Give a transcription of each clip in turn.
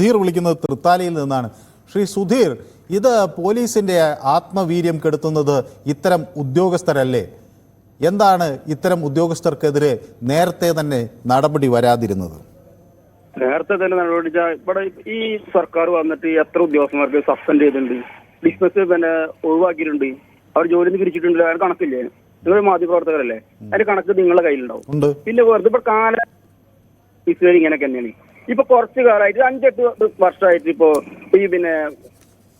സുധീർ വിളിക്കുന്നത് തൃത്താലയിൽ നിന്നാണ്. ശ്രീ സുധീർ ഇത് പോലീസിന്റെ ആത്മവീര്യം കെടുത്തുന്നത് ഇത്തരം ഉദ്യോഗസ്ഥരല്ലേ? എന്താണ് ഇത്തരം ഉദ്യോഗസ്ഥർക്കെതിരെ നേരത്തെ തന്നെ നടപടി വരാതിരുന്നത്? നേരത്തെ തന്നെ നടപടി ഇവിടെ ഈ സർക്കാർ വന്നിട്ട് എത്ര ഉദ്യോഗസ്ഥന്മാർക്ക് സസ്പെൻഡ് ചെയ്തിട്ടുണ്ട്? ബിസിനസ് പിന്നെ ഒഴിവാക്കിയിട്ടുണ്ട്. അവർ ജോലി നിന്ന് പിരിച്ചിട്ടുണ്ട് അതിന് കണക്കില്ലേ? നിങ്ങൾ മാധ്യമപ്രവർത്തകരല്ലേ? അതിന്റെ കണക്ക് നിങ്ങളുടെ കയ്യിലുണ്ടാവും. പിന്നെ വെറുതെ ഇപ്പൊ കാല ഇങ്ങനെ ഇങ്ങനെയൊക്കെ തന്നെയാണ്. ഇപ്പൊ കുറച്ച് കാലമായിട്ട് അഞ്ചെട്ട് വർഷമായിട്ട് ഇപ്പോ ഈ പിന്നെ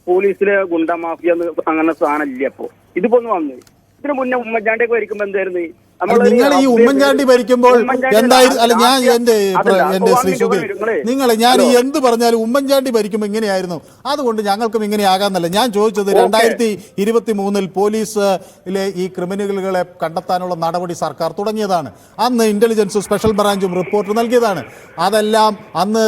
പോലീസിലെ ഗുണ്ട മാഫിയ അങ്ങനെ സാധനം ഇല്ല ഇപ്പൊ. ഇതിപ്പോ ഒന്ന് വന്നു. ഇതിന് മുന്നേ ഉമ്മൻചാണ്ടിയൊക്കെ വരിക്കുമ്പോ എന്തായിരുന്നു? നിങ്ങൾ ഈ ഉമ്മൻചാണ്ടി ഭരിക്കുമ്പോൾ എന്തായിരുന്നു അല്ല ഞാൻ എന്റെ എന്റെ ശ്രീ നിങ്ങൾ ഞാൻ ഈ എന്ത് പറഞ്ഞാലും ഉമ്മൻചാണ്ടി ഭരിക്കുമ്പോൾ ഇങ്ങനെയായിരുന്നു. അതുകൊണ്ട് ഞങ്ങൾക്കും ഇങ്ങനെ ആകാന്നല്ല ഞാൻ ചോദിച്ചത് രണ്ടായിരത്തി ഇരുപത്തി മൂന്നിൽ പോലീസിലെ ഈ ക്രിമിനലുകളെ കണ്ടെത്താനുള്ള നടപടി സർക്കാർ തുടങ്ങിയതാണ്. അന്ന് ഇന്റലിജൻസ് സ്പെഷ്യൽ ബ്രാഞ്ചും റിപ്പോർട്ട് നൽകിയതാണ്. അതെല്ലാം അന്ന്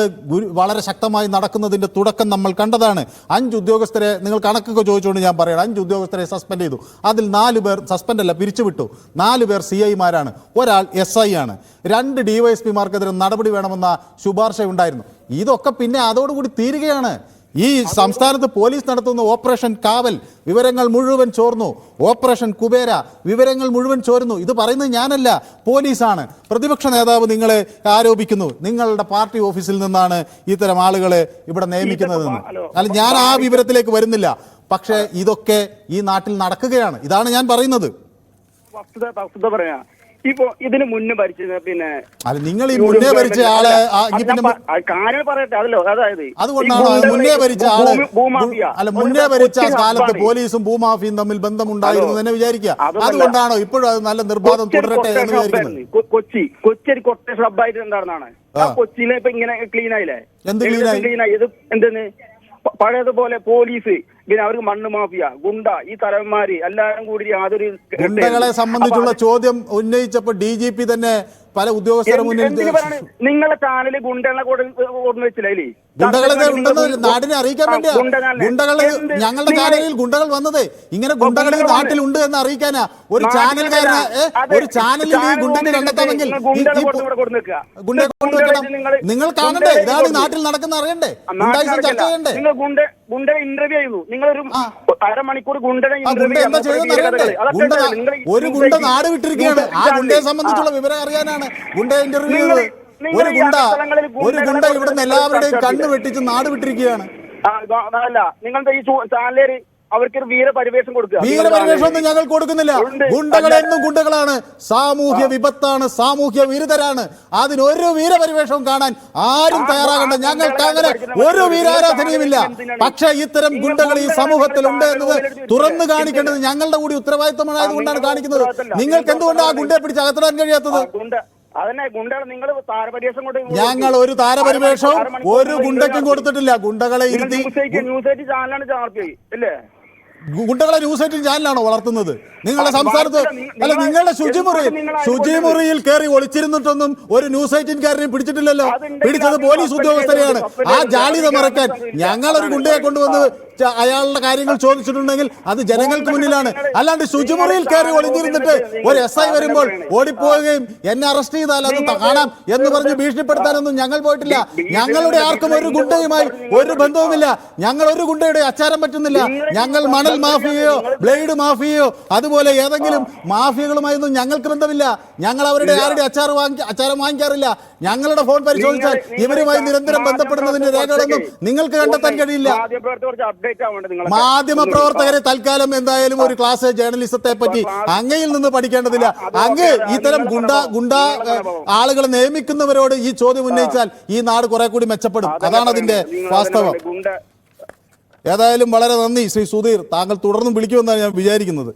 വളരെ ശക്തമായി നടക്കുന്നതിന്റെ തുടക്കം നമ്മൾ കണ്ടതാണ്. അഞ്ച് ഉദ്യോഗസ്ഥരെ നിങ്ങൾ കണക്കൊക്കെ ചോദിച്ചുകൊണ്ട് ഞാൻ പറയണം. അഞ്ച് ഉദ്യോഗസ്ഥരെ സസ്പെൻഡ് ചെയ്തു. അതിൽ നാല് പേർ സസ്പെൻഡ് അല്ല പിരിച്ചുവിട്ടു. നാല് പേർ സി ഐമാരാണ് ഒരാൾ എസ് ഐ ആണ്. രണ്ട് ഡിവൈഎസ്പിമാർക്കെതിരെ നടപടി വേണമെന്ന ശുപാർശ ഉണ്ടായിരുന്നു ഇതൊക്കെ പിന്നെ അതോടുകൂടി തീരുകയാണ്. ഈ സംസ്ഥാനത്ത് പോലീസ് നടത്തുന്ന ഓപ്പറേഷൻ കാവൽ വിവരങ്ങൾ മുഴുവൻ ചോർന്നു. ഓപ്പറേഷൻ കുബേര വിവരങ്ങൾ മുഴുവൻ ചോരുന്നു. ഇത് പറയുന്നത് ഞാനല്ല പോലീസാണ്. പ്രതിപക്ഷ നേതാവ് നിങ്ങളെ ആരോപിക്കുന്നു. നിങ്ങളുടെ പാർട്ടി ഓഫീസിൽ നിന്നാണ് ഇത്തരം ആളുകളെ ഇവിടെ നിയമിക്കുന്നതെന്ന്. അല്ല ഞാൻ ആ വിവരത്തിലേക്ക് വരുന്നില്ല. പക്ഷേ ഇതൊക്കെ ഈ നാട്ടിൽ നടക്കുകയാണ്. ഇതാണ് ഞാൻ പറയുന്നത്. വസ്തുത വസ്തുത പറയാ. ഇപ്പൊ ഇതിന് മുന്നേ ഭരിച്ചത് പിന്നെ നിങ്ങൾ ഈ മുന്നേ ഭരിച്ച ആൾ കാര്യം പറയട്ടെ അതല്ലോ അതായത് അതുകൊണ്ടാണ് മുന്നേ ഭരിച്ച ആൾ. അല്ല മുന്നേ ഭരിച്ച കാലത്ത് പോലീസും ഭൂമാഫിയും തമ്മിൽ ബന്ധമുണ്ടായിരുന്നു തന്നെ വിചാരിക്കുക. അതുകൊണ്ടാണോ ഇപ്പോഴും അത് നല്ല നിർബാധം തുടരട്ടെ എന്ന് വിചാരിക്കുന്നത്? കൊച്ചി കൊച്ചി ഒരു കൊട്ടേ ഹബ്ബായിട്ട് എന്താണെന്നാണ്. കൊച്ചിയിലെ ഇപ്പൊ ഇങ്ങനെ ക്ലീൻ ആയില്ലേ? എന്ത്? ക്ലീൻ ആയി? ഇത് എന്തെന്ന്? പഴയതുപോലെ പോലീസ് പിന്നെ അവർക്ക് മണ്ണ് മാഫിയ ഗുണ്ട ഈ തലവന്മാര് എല്ലാരും കൂടി യാതൊരു ഗുണ്ടകളെ സംബന്ധിച്ചുള്ള ചോദ്യം ഉന്നയിച്ചപ്പോൾ ഡി ജി പി തന്നെ പല ഉദ്യോഗസ്ഥരുടെ ഉന്നയിച്ചു മുന്നിൽ? നിങ്ങളെ ചാനൽ ഗുണ്ടകളെ ഓർമ്മ വെച്ചില്ലേ ഗുണ്ടകളെ നാടിനെ അറിയിക്കാൻ വേണ്ടിയാ. ഗുണ്ടകളെ. ഗുണ്ടകൾ ഞങ്ങളുടെ ചാനലിൽ ഗുണ്ടകൾ വന്നതേ. ഇങ്ങനെ ഗുണ്ടകൾ ഈ നാട്ടിലുണ്ട് എന്ന് അറിയിക്കാനാ. ഒരു അതെ, ഒരു ചാനലിൽ ഈ ഗുണ്ടനെ കണ്ടെത്താമെങ്കിൽ. ഗുണ്ടയെ കൊണ്ടുവെക്കണം നിങ്ങൾ- കാണണ്ടേ? ഇതാണ് ഈ നാട്ടിൽ നടക്കുന്ന അറിയണ്ടേ? ചർച്ച ചെയ്യണ്ടേ? ഗുണ്ട ഗുണ്ട ഇന്റർവ്യൂ ചെയ്യുന്നു. നിങ്ങളൊരു. അരമണിക്കൂർ ഗുണ്ടനെ ഒരു ഗുണ്ട നാട് വിട്ടിരിക്കുകയാണ്. ആ ഗുണ്ടയെ സംബന്ധിച്ചുള്ള വിവരം അറിയാനാണ് ഗുണ്ട ഇന്റർവ്യൂ ഒരു ഗുണ്ട ഒരു ഗുണ്ട ഇവിടുന്ന് എല്ലാവരുടെയും കണ്ണ് വെട്ടിച്ച് നാട് വിട്ടിരിക്കുകയാണ്. അല്ല നിങ്ങളുടെ ഈ ചാനലേര് അവർക്കൊരു വീരപരിവേഷം കൊടുക്കുക. വീരപരിവേഷം ഒന്നും ഞങ്ങൾ കൊടുക്കുന്നില്ല. ഗുണ്ടകളെന്നും ഗുണ്ടകൾ എന്നും ഗുണ്ടകളാണ്. സാമൂഹ്യ വിപത്താണ്. സാമൂഹ്യ വിരുദ്ധരാണ്. ഒരു വീരപരിവേഷവും കാണാൻ ആരും തയ്യാറാകണ്ട. ഞങ്ങൾക്ക് അങ്ങനെ ഒരു വീരാരാധനയുമില്ല. പക്ഷെ ഇത്തരം ഗുണ്ടകൾ ഈ സമൂഹത്തിൽ ഉണ്ട് എന്നത് തുറന്നു കാണിക്കേണ്ടത് ഞങ്ങളുടെ കൂടി ഉത്തരവാദിത്തമായതുകൊണ്ടാണ് കാണിക്കുന്നത്. നിങ്ങൾക്ക് എന്തുകൊണ്ട് ആ ഗുണ്ടയെ പിടിച്ച് അകത്തിടാൻ കഴിയാത്തത്? ഞങ്ങൾ ഒരു താരപരിവേഷവും ഒരു ഗുണ്ടക്കും ഗുണ്ടയ്ക്കും കൊടുത്തിട്ടില്ല. ഗുണ്ടകളെ ഇരുത്തി ന്യൂസ് ചാനലാണ് ചാർജ് അല്ലേ ഗുണ്ടകളെ ന്യൂസ് എയ്റ്റീൻ ചാനലാണോ വളർത്തുന്നത് നിങ്ങളുടെ സംസ്ഥാനത്ത്. അല്ല നിങ്ങളുടെ ശുചിമുറിയിൽ ശുചിമുറിയിൽ കയറി ഒളിച്ചിരുന്നിട്ടൊന്നും ഒരു ന്യൂസ് എയ്റ്റീൻകാരനെ പിടിച്ചിട്ടില്ലല്ലോ പിടിച്ചത് പോലീസ് ഉദ്യോഗസ്ഥരെയാണ് ആ. ജാളിത മറക്കാൻ ഞങ്ങളൊരു ഗുണ്ടയെ കൊണ്ടുവന്ന് അയാളുടെ കാര്യങ്ങൾ ചോദിച്ചിട്ടുണ്ടെങ്കിൽ അത് ജനങ്ങൾക്ക് മുന്നിലാണ്. അല്ലാണ്ട് ശുചിമുറിയിൽ കയറി ഒളിഞ്ഞിരുന്നിട്ട് ഒരു എസ് ഐ വരുമ്പോൾ ഓടിപ്പോവുകയും എന്നെ അറസ്റ്റ് ചെയ്താൽ അത് കാണാം എന്ന് പറഞ്ഞ് ഭീഷണിപ്പെടുത്താനൊന്നും ഞങ്ങൾ പോയിട്ടില്ല. ഞങ്ങളുടെ ആർക്കും ഒരു ഗുണ്ടയുമായി ഒരു ബന്ധവുമില്ല. ഞങ്ങൾ ഒരു ഗുണ്ടയുടെ അച്ചാരം പറ്റുന്നില്ല. ഞങ്ങൾ മണൽ മാഫിയയോ ബ്ലേഡ് മാഫിയയോ അതുപോലെ ഏതെങ്കിലും മാഫിയകളുമായൊന്നും ഞങ്ങൾക്ക് ബന്ധമില്ല. ഞങ്ങൾ അവരുടെ ആരുടെ അച്ചാർ വാങ്ങി അച്ചാരം വാങ്ങിക്കാറില്ല. ഞങ്ങളുടെ ഫോൺ പരിശോധിച്ചാൽ ഇവരുമായി നിരന്തരം ബന്ധപ്പെടുന്നതിന്റെ രേഖകളൊന്നും നിങ്ങൾക്ക് കണ്ടെത്താൻ കഴിയില്ല. മാധ്യമ പ്രവർത്തകരെ തൽക്കാലം എന്തായാലും ഒരു ക്ലാസ് ജേർണലിസത്തെ പറ്റി അങ്ങയിൽ നിന്ന് പഠിക്കേണ്ടതില്ല. അങ്ങ് ഇത്തരം ഗുണ്ട ഗുണ്ട ആളുകളെ നിയമിക്കുന്നവരോട് ഈ ചോദ്യം ഉന്നയിച്ചാൽ ഈ നാട് കുറെ കൂടി മെച്ചപ്പെടും. അതാണ് അതിന്റെ വാസ്തവം. ഏതായാലും വളരെ നന്ദി ശ്രീ സുധീർ. താങ്കൾ തുടർന്നും വിളിക്കുമെന്നാണ് ഞാൻ വിചാരിക്കുന്നത്.